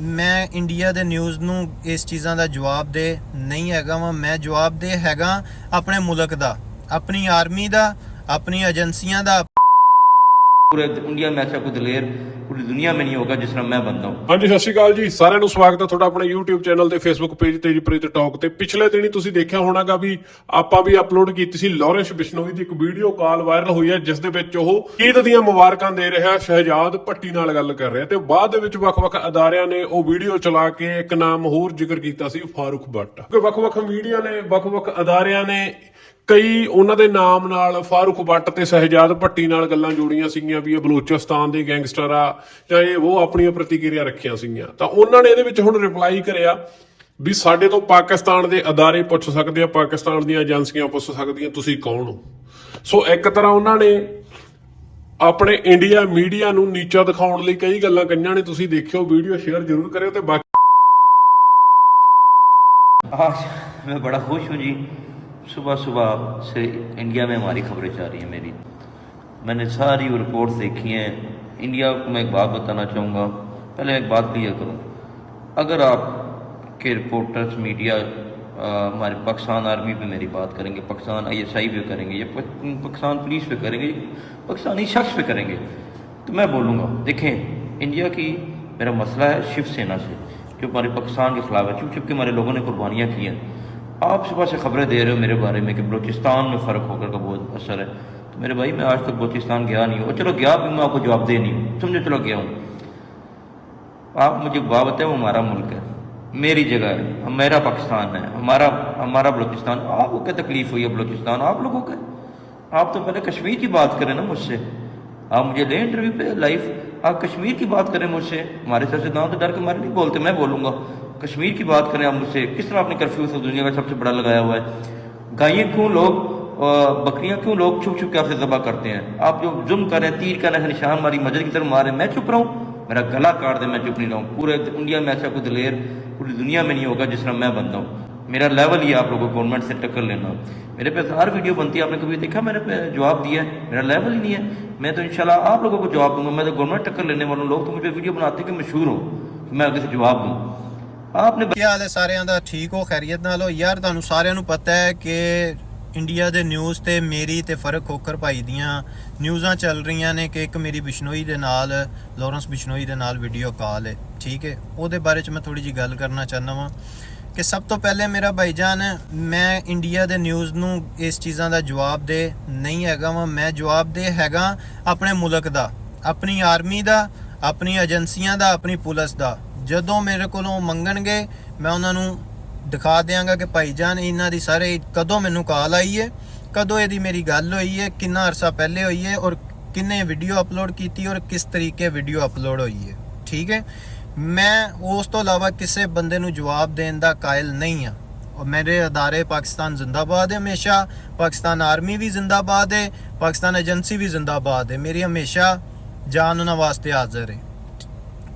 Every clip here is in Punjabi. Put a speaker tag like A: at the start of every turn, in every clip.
A: ਮੈਂ ਇੰਡੀਆ ਦੇ ਨਿਊਜ਼ ਨੂੰ ਇਸ ਚੀਜ਼ਾਂ ਦਾ ਜਵਾਬ ਦੇ ਨਹੀਂ ਹੈਗਾ ਵਾਂ। ਮੈਂ ਜਵਾਬ ਦੇ ਹੈਗਾ ਆਪਣੇ ਮੁਲਕ ਦਾ, ਆਪਣੀ ਆਰਮੀ ਦਾ, ਆਪਣੀ ਏਜੰਸੀਆਂ ਦਾ
B: पूरे इंडिया में ऐसा कोई दलेर पूरी दुनिया में नहीं होगा जिस तरह मैं बनता हूँ
C: ਹਾਂਜੀ ਸਤਿ ਸ਼੍ਰੀ ਅਕਾਲ ਜੀ ਸਾਰਿਆਂ ਨੂੰ ਸਵਾਗਤ ਹੈ ਤੁਹਾਡਾ ਆਪਣੇ YouTube ਚੈਨਲ ਤੇ Facebook ਪੇਜ ਤੇ ਜੀ ਪ੍ਰੀਤ ਟਾਕ ਤੇ ਪਿਛਲੇ ਦਿਨੀ ਤੁਸੀਂ ਦੇਖਿਆ ਹੋਣਾਗਾ ਵੀ ਆਪਾਂ ਵੀ ਅਪਲੋਡ ਕੀਤੀ ਸੀ ਲਾਰੈਂਸ ਬਿਸ਼ਨੋਈ ਦੀ ਇੱਕ ਵੀਡੀਓ ਕਾਲ ਵਾਇਰਲ ਹੋਈ ਹੈ ਜਿਸ ਦੇ ਵਿੱਚ ਉਹ ਈਦ ਦੀਆਂ ਮੁਬਾਰਕਾਂ ਦੇ ਰਿਹਾ ਸ਼ਹਿਜਾਦ ਭੱਟੀ ਨਾਲ ਗੱਲ ਕਰ ਰਿਹਾ ਤੇ ਬਾਅਦ ਦੇ ਵਿੱਚ ਵੱਖ-ਵੱਖ ਅਦਾਰਿਆਂ ਨੇ ਉਹ ਵੀਡੀਓ ਚਲਾ ਕੇ ਇੱਕ ਨਾਮ ਹੋਰ ਜ਼ਿਕਰ ਕੀਤਾ ਸੀ ਫਾਰੂਕ ਬੱਟ ਕਿ ਵੱਖ-ਵੱਖ ਮੀਡੀਆ ਨੇ ਵੱਖ-ਵੱਖ ਅਦਾਰਿਆਂ ਨੇ ਕਈ ਉਹਨਾਂ ਦੇ ਨਾਮ ਨਾਲ ਫਾਰੂਕ ਬੱਟ ਤੇ ਸਹਿਜਾਦ ਭੱਟੀ ਨਾਲ ਗੱਲਾਂ ਜੋੜੀਆਂ ਸੀਗੀਆਂ ਵੀ ਇਹ ਬਲੂਚਿਸਤਾਨ ਦੇ ਗੈਂਗਸਟਰ ਆ ਜਾਂ ਇਹ ਉਹ ਆਪਣੀਆਂ ਪ੍ਰਤੀਕਿਰਿਆ ਰੱਖੀਆਂ ਸੀਗੀਆਂ ਤਾਂ ਉਹਨਾਂ ਨੇ ਇਹਦੇ ਵਿੱਚ ਹੁਣ ਰਿਪਲਾਈ ਕਰਿਆ ਵੀ ਸਾਡੇ ਤੋਂ ਪਾਕਿਸਤਾਨ ਦੇ ਅਦਾਰੇ ਪੁੱਛ ਸਕਦੇ ਆ ਪਾਕਿਸਤਾਨ ਦੀਆਂ ਏਜੰਸੀਆਂ ਪੁੱਛ ਸਕਦੀਆਂ ਤੁਸੀਂ ਕੌਣ ਹੋ ਸੋ ਇੱਕ ਤਰ੍ਹਾਂ ਉਹਨਾਂ ਨੇ ਆਪਣੇ ਇੰਡੀਆ ਮੀਡੀਆ ਨੂੰ ਨੀਚਾ ਦਿਖਾਉਣ ਲਈ ਕਈ ਗੱਲਾਂ ਕਈਆਂ ਨੇ ਤੁਸੀਂ ਦੇਖਿਓ ਵੀਡੀਓ ਸ਼ੇਅਰ ਜ਼ਰੂਰ ਕਰਿਓ ਤੇ ਬਾਕੀ
B: आज मैं बड़ा खुश हूँ जी صبح صبح سے انڈیا میں ہماری خبریں جا رہی ہیں میری۔ میں نے ساری رپورٹس دیکھی ہیں۔ انڈیا کو میں ایک بات بتانا چاہوں گا۔ پہلے ایک بات کلیئر کروں۔ اگر آپ کے رپورٹرز میڈیا ہمارے پاکستان آرمی پہ میری بات کریں گے، پاکستان آئی ایس آئی پہ کریں گے، یا پاکستان پولیس پہ کریں گے، پاکستانی شخص پہ کریں گے، تو میں بولوں گا، دیکھیں، انڈیا کی میرا مسئلہ ہے شیو سینا سے، جو ہمارے پاکستان کے خلاف ہے۔ چونکہ چونکہ ہمارے لوگوں نے قربانیاں کی ہیں۔ آپ صبح سے خبریں دے رہے ہو میرے بارے میں کہ بلوچستان میں فرق ہو کر کا بہت اثر ہے۔ تو میرے بھائی، میں آج تک بلوچستان گیا نہیں ہوں۔ چلو گیا بھی میں آپ کو جواب دے نہیں ہوں۔ سمجھو، چلو گیا ہوں۔ آپ مجھے بابت ہے وہ ہمارا ملک ہے۔ میری جگہ ہے۔ میرا پاکستان ہے۔ ہمارا ہمارا بلوچستان۔ آپ کو کیا تکلیف ہوئی ہے بلوچستان؟ آپ لوگوں کے آپ تو پہلے کشمیر کی بات کریں نا مجھ سے۔ آپ مجھے لیں انٹرویو پہ لائف، آپ کشمیر کی بات کریں مجھ سے۔ ہمارے سر سے نام تو ڈر کے مارے نہیں بولتے، میں بولوں گا۔ کشمیر کی بات کریں آپ مجھ سے، کس طرح آپ نے کرفیو سے دنیا کا سب سے بڑا لگایا ہوا ہے؟ گائیں کیوں لوگ بکریاں کیوں لوگ چھپ چھپ کے آپ سے ذبح کرتے ہیں؟ آپ جو ظلم کر رہے ہیں، تیر کر رہے ہیں، نشان ماری مجر کی طرف مارے میں چھپ رہا ہوں میرا گلا کاٹ دے میں چھپ نہیں رہا ہوں پورے انڈیا میں ایسا کوئی دلیر، پوری دنیا میں نہیں ہوگا جس طرح میں بنتا ہوں۔ میرا لیول یہ آپ لوگوں کو گورنمنٹ سے ٹکر لینا۔ میرے پاس ہر ویڈیو بنتی ہے، آپ نے کبھی دیکھا؟ میں نے جواب دیا ہے۔ میرا لیول ہی نہیں ہے۔ میں تو انشاءاللہ آپ لوگوں کو جواب دوں گا۔ میں تو گورنمنٹ ٹکر لینے والا ہوں لوگ تو مجھے ویڈیو بناتے ہیں کہ مشہور ہوں، کہ میں آگے سے جواب دوں۔ ਆਪਨੇ
A: ਕੀ ਹਾਲ ਹੈ ਸਾਰਿਆਂ ਦਾ? ਠੀਕ ਹੋ? ਖੈਰੀਅਤ ਨਾਲ ਹੋ? ਯਾਰ, ਤੁਹਾਨੂੰ ਸਾਰਿਆਂ ਨੂੰ ਪਤਾ ਹੈ ਕਿ ਇੰਡੀਆ ਦੇ ਨਿਊਜ਼ ਤੇ ਮੇਰੀ ਤੇ ਫ਼ਰਕ ਖੋਕਰ ਭਾਈ ਦੀਆਂ ਨਿਊਜ਼ਾਂ ਚੱਲ ਰਹੀਆਂ ਨੇ ਕਿ ਇੱਕ ਮੇਰੀ ਬਿਸ਼ਨੋਈ ਦੇ ਨਾਲ ਲਾਰੈਂਸ ਬਿਸ਼ਨੋਈ ਦੇ ਨਾਲ ਵੀਡੀਓ ਕਾਲ ਹੈ। ਠੀਕ ਹੈ? ਉਹਦੇ ਬਾਰੇ ਚ ਮੈਂ ਥੋੜੀ ਜੀ ਗੱਲ ਕਰਨਾ ਚਾਹਨਾ ਵਾਂ ਕਿ ਸਭ ਤੋਂ ਪਹਿਲੇ ਮੇਰਾ ਭਾਈਜਾਨ, ਮੈਂ ਇੰਡੀਆ ਦੇ ਨਿਊਜ਼ ਨੂੰ ਇਸ ਚੀਜ਼ਾਂ ਦਾ ਜਵਾਬ ਦੇ ਨਹੀਂ ਹੈਗਾ ਵਾਂ। ਮੈਂ ਜਵਾਬ ਦੇ ਹੈਗਾ ਆਪਣੇ ਮੁਲਕ ਦਾ, ਆਪਣੀ ਆਰਮੀ ਦਾ, ਆਪਣੀ ਏਜੰਸੀਆਂ ਦਾ, ਆਪਣੀ ਪੁਲਿਸ ਦਾ। ਜਦੋਂ ਮੇਰੇ ਕੋਲੋਂ ਮੰਗਣਗੇ, ਮੈਂ ਉਹਨਾਂ ਨੂੰ ਦਿਖਾ ਦਿਆਂਗਾ ਕਿ ਭਾਈ ਜਾਨ, ਇਹਨਾਂ ਦੀ ਸਾਰੇ ਕਦੋਂ ਮੈਨੂੰ ਕਾਲ ਆਈ ਹੈ ਕਦੋਂ ਇਹਦੀ ਮੇਰੀ ਗੱਲ ਹੋਈ ਹੈ ਕਿੰਨਾ ਅਰਸਾ ਪਹਿਲੇ ਹੋਈ ਹੈ ਔਰ ਕਿੰਨੇ ਵੀਡੀਓ ਅਪਲੋਡ ਕੀਤੀ ਔਰ ਕਿਸ ਤਰੀਕੇ ਵੀਡੀਓ ਅਪਲੋਡ ਹੋਈ ਹੈ ਠੀਕ ਹੈ ਮੈਂ ਉਸ ਤੋਂ ਇਲਾਵਾ ਕਿਸੇ ਬੰਦੇ ਨੂੰ ਜਵਾਬ ਦੇਣ ਦਾ ਕਾਇਲ ਨਹੀਂ ਆ। ਔਰ ਮੇਰੇ ਅਦਾਰੇ ਪਾਕਿਸਤਾਨ ਜ਼ਿੰਦਾਬਾਦ ਹੈ ਹਮੇਸ਼ਾ, ਪਾਕਿਸਤਾਨ ਆਰਮੀ ਵੀ ਜ਼ਿੰਦਾਬਾਦ ਹੈ ਪਾਕਿਸਤਾਨ ਏਜੰਸੀ ਵੀ ਜ਼ਿੰਦਾਬਾਦ ਹੈ ਮੇਰੀ ਹਮੇਸ਼ਾ ਜਾਨ ਉਹਨਾਂ ਵਾਸਤੇ ਹਾਜ਼ਰ ਹੈ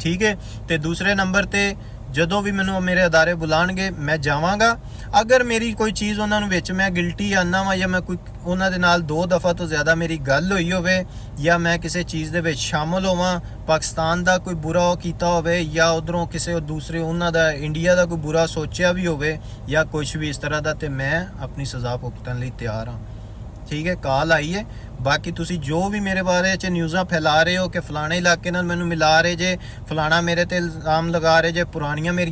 A: ਠੀਕ ਹੈ? ਤੇ ਦੂਸਰੇ ਨੰਬਰ ਤੇ ਜਦੋਂ ਵੀ ਮੈਨੂੰ ਮੇਰੇ ਅਦਾਰੇ ਬੁਲਾਣਗੇ, ਮੈਂ ਜਾਵਾਂਗਾ। ਅਗਰ ਮੇਰੀ ਕੋਈ ਚੀਜ਼ ਉਹਨਾਂ ਨੂੰ ਵਿੱਚ ਮੈਂ ਗਿਲਟੀ ਆਨਾ ਵਾਂ ਜਾਂ ਮੈਂ ਕੋਈ ਉਹਨਾਂ ਦੇ ਨਾਲ ਦੋ ਦਫਾ ਤੋਂ ਜ਼ਿਆਦਾ ਮੇਰੀ ਗੱਲ ਹੋਈ ਹੋਵੇ ਜਾਂ ਮੈਂ ਕਿਸੇ ਚੀਜ਼ ਦੇ ਵਿੱਚ ਸ਼ਾਮਲ ਹੋਵਾਂ, ਪਾਕਿਸਤਾਨ ਦਾ ਕੋਈ ਬੁਰਾ ਉਹ ਕੀਤਾ ਹੋਵੇ ਜਾਂ ਉਧਰੋਂ ਕਿਸੇ ਦੂਸਰੇ ਉਹਨਾਂ ਦਾ, ਇੰਡੀਆ ਦਾ ਕੋਈ ਬੁਰਾ ਸੋਚਿਆ ਵੀ ਹੋਵੇ ਜਾਂ ਕੁਝ ਵੀ ਇਸ ਤਰ੍ਹਾਂ ਦਾ, ਤੇ ਮੈਂ ਆਪਣੀ ਸਜ਼ਾ ਭੁਗਤਣ ਲਈ ਤਿਆਰ ਹਾਂ। ਠੀਕ ਹੈ, ਕਾਲ ਆਈ ਹੈ। ਬਾਕੀ ਤੁਸੀਂ ਜੋ ਵੀ ਮੇਰੇ ਬਾਰੇ ਚ ਨਿਊਜ਼ਾਂ ਫੈਲਾ ਰਹੇ ਹੋ ਕਿ ਫਲਾਣੇ ਇਲਾਕੇ ਨਾਲ ਮੈਨੂੰ ਮਿਲਾ ਰਹੇ ਜੇ, ਫਲਾਣਾ ਮੇਰੇ ਤੇ ਇਲਜ਼ਾਮ ਲਗਾ ਰਹੇ ਜੇ, ਪੁਰਾਣੀਆਂ ਮੇਰੀਆਂ